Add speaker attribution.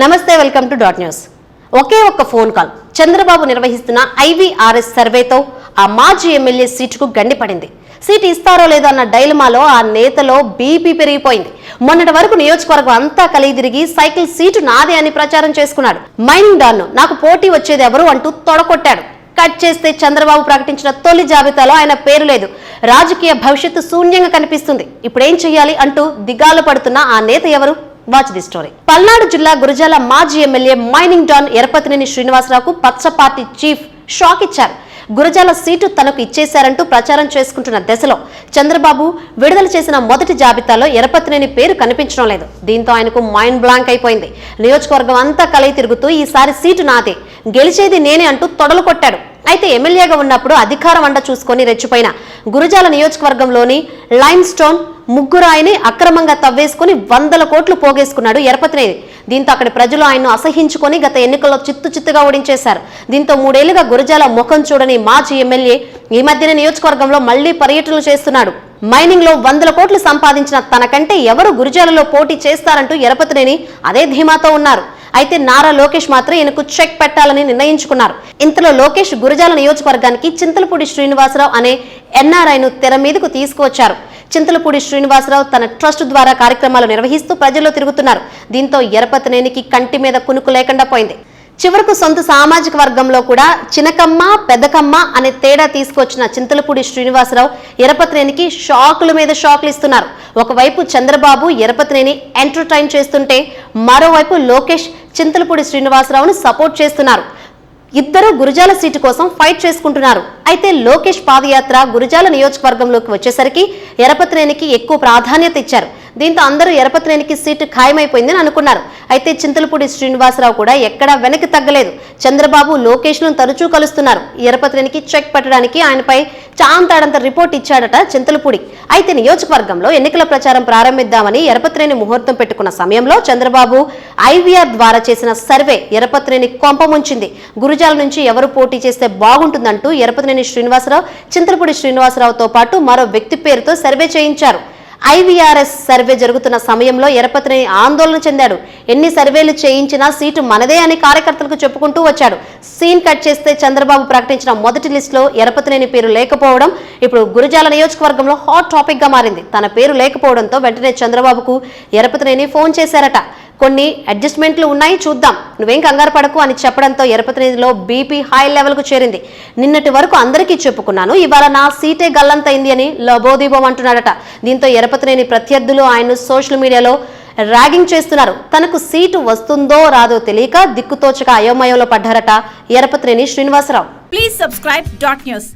Speaker 1: నమస్తే welcome to dot news. ఒకే ఒక్క ఫోన్ కాల్ చంద్రబాబు నిర్వహిస్తున్న ఐవీఆర్ఎస్ సర్వేతో ఆ మాజీ ఎమ్మెల్యే సీటుకు గండిపడింది. సీటు ఇస్తారో లేదో అన్న డైలమాలో ఆ నేతలో బీపీ పెరిగిపోయింది. మొన్నటి వరకు నియోజకవర్గం అంతా కలిగి తిరిగి సైకిల్ సీటు నాదే అని ప్రచారం చేసుకున్నాడు. మైనింగ్ డాన్ను నాకు పోటీ వచ్చేది ఎవరు అంటూ తొడకొట్టాడు కట్ చేస్తే చంద్రబాబు ప్రకటించిన తొలి జాబితాలో ఆయన పేరు లేదు. రాజకీయ భవిష్యత్తు శూన్యంగా కనిపిస్తుంది. ఇప్పుడేం చేయాలి చెయ్యాలి అంటూ దిగాలు పడుతున్న ఆ నేత ఎవరు? వాచ్ ది స్టోరీ పల్నాడు జిల్లా గురజాల మాజీ ఎమ్మెల్యే మైనింగ్ డాన్ ఎరపతినేని శ్రీనివాసరావుకు పచ్చ పార్టీ చీఫ్ షాక్ ఇచ్చారు. గురజాల సీటు తనకు ఇచ్చేశారంటూ ప్రచారం చేసుకుంటున్న దశలో చంద్రబాబు విడుదల చేసిన మొదటి జాబితాలో ఎరపతినేని పేరు కనిపించడం లేదు. దీంతో ఆయనకు మైండ్ బ్లాంక్ అయిపోయింది. నియోజకవర్గం అంతా కలయి తిరుగుతూ ఈసారి సీటు నాదే. గెలిచేది నేనే అంటూ తొడలు కొట్టాడు. అయితే ఎమ్మెల్యేగా ఉన్నప్పుడు అధికారం అండ చూసుకొని రెచ్చిపోయిన గురుజాల నియోజకవర్గంలోని లైమ్ స్టోన్ ముగ్గురాయిని అక్రమంగా తవ్వేసుకుని వందల కోట్లు పోగేసుకున్నాడు ఎరపతినేని. దీంతో అక్కడి ప్రజలు ఆయన్ను అసహించుకొని గత ఎన్నికల్లో చిత్తు చిత్తుగా ఓడించేశారు. దీంతో మూడేళ్ళుగా గురజాల ముఖం చూడని మాజీ ఎమ్మెల్యే ఈ మధ్యన నియోజకవర్గంలో మళ్ళీ పర్యటనలు చేస్తున్నాడు. మైనింగ్లో వందల కోట్లు సంపాదించిన తనకంటే ఎవరు గురజాలలో పోటీ చేస్తారంటూ ఎరపతినేని అదే ధీమాతో ఉన్నారు. అయితే నారా లోకేష్ మాత్రం ఈయనకు చెక్ పెట్టాలని నిర్ణయించుకున్నారు. ఇంతలో లోకేష్ గురజాల నియోజకవర్గానికి చింతలపూడి శ్రీనివాసరావు అనే ఎన్ఆర్ఐను తెర మీదకు తీసుకువచ్చారు. చింతలపూడి శ్రీనివాసరావు తన ట్రస్ట్ ద్వారా కార్యక్రమాలు నిర్వహిస్తూ ప్రజల్లో తిరుగుతున్నారు. దీంతో ఎరపతనేనికి కంటి మీద కునుకు లేకుండా పోయింది. చివరకు సొంత సామాజిక వర్గంలో కూడా చినకమ్మ పెద్దకమ్మ అనే తేడా తీసుకొచ్చిన చింతలపూడి శ్రీనివాసరావు ఎరపత్రేనికి షాకుల మీద షాకులు ఇస్తున్నారు. ఒకవైపు చంద్రబాబు ఎరపత్రేని ఎంటర్టైన్ చేస్తుంటే మరోవైపు లోకేష్ చింతలపూడి శ్రీనివాసరావును సపోర్ట్ చేస్తున్నారు. ఇద్దరు గురజాల సీటు కోసం ఫైట్ చేసుకుంటున్నారు. అయితే లోకేష్ పాదయాత్ర గురజాల నియోజకవర్గంలోకి వచ్చేసరికి ఎరపత్రేనికి ఎక్కువ ప్రాధాన్యత ఇచ్చారు. దీంతో అందరూ ఎరపతినేనికి సీటు ఖాయమైపోయిందని అనుకున్నారు. అయితే చింతలపూడి శ్రీనివాసరావు కూడా ఎక్కడా వెనక్కి తగ్గలేదు. చంద్రబాబు లోకేష్ను తరచూ కలుస్తున్నారు. ఎరపతినేనికి చెక్ పెట్టడానికి ఆయనపై చాంతాడంత రిపోర్ట్ ఇచ్చాడట చింతలపూడి. అయితే నియోజకవర్గంలో ఎన్నికల ప్రచారం ప్రారంభిద్దామని ఎరపత్రేని ముహూర్తం పెట్టుకున్న సమయంలో చంద్రబాబు ఐవీఆర్ ద్వారా చేసిన సర్వే ఎరపత్రేని కొంపముంచింది గురుజాల నుంచి ఎవరు పోటీ చేస్తే బాగుంటుందంటూ ఎరపతినేని శ్రీనివాసరావు చింతలపూడి శ్రీనివాసరావుతో పాటు మరో వ్యక్తి పేరుతో సర్వే చేయించారు. ఐవీఆర్ఎస్ సర్వే జరుగుతున్న సమయంలో ఎరపతిని ఆందోళన చెందాడు. ఎన్ని సర్వేలు చేయించినా సీటు మనదే అని కార్యకర్తలకు చెప్పుకుంటూ వచ్చాడు. సీన్ కట్ చేస్తే చంద్రబాబు ప్రకటించిన మొదటి లిస్టులో ఎరపతినేని పేరు లేకపోవడం ఇప్పుడు గురజాల నియోజకవర్గంలో హాట్ టాపిక్గా మారింది. తన పేరు లేకపోవడంతో వెంటనే చంద్రబాబుకు ఎరపతినేని ఫోన్ చేశారట. కొన్ని అడ్జస్ట్మెంట్లు ఉన్నాయి చూద్దాం. నువ్వేం కంగారు పడకు అని చెప్పడంతో ఎరపతినిధిలో బీపీ హై లెవెల్కు చేరింది. నిన్నటి వరకు అందరికీ చెప్పుకున్నాను ఇవాళ నా సీటే గల్లంతైంది అని లబోదీపం అంటున్నాడట. దీంతో ఎరపతినేని ప్రత్యర్థులు ఆయన సోషల్ మీడియాలో ర్యాగింగ్ చేస్తున్నారు. తనకు సీటు వస్తుందో రాదో తెలియక దిక్కుతోచక అయోమయంలో పడ్డారట Yarapathineni Srinivasarao.
Speaker 2: Please subscribe dot news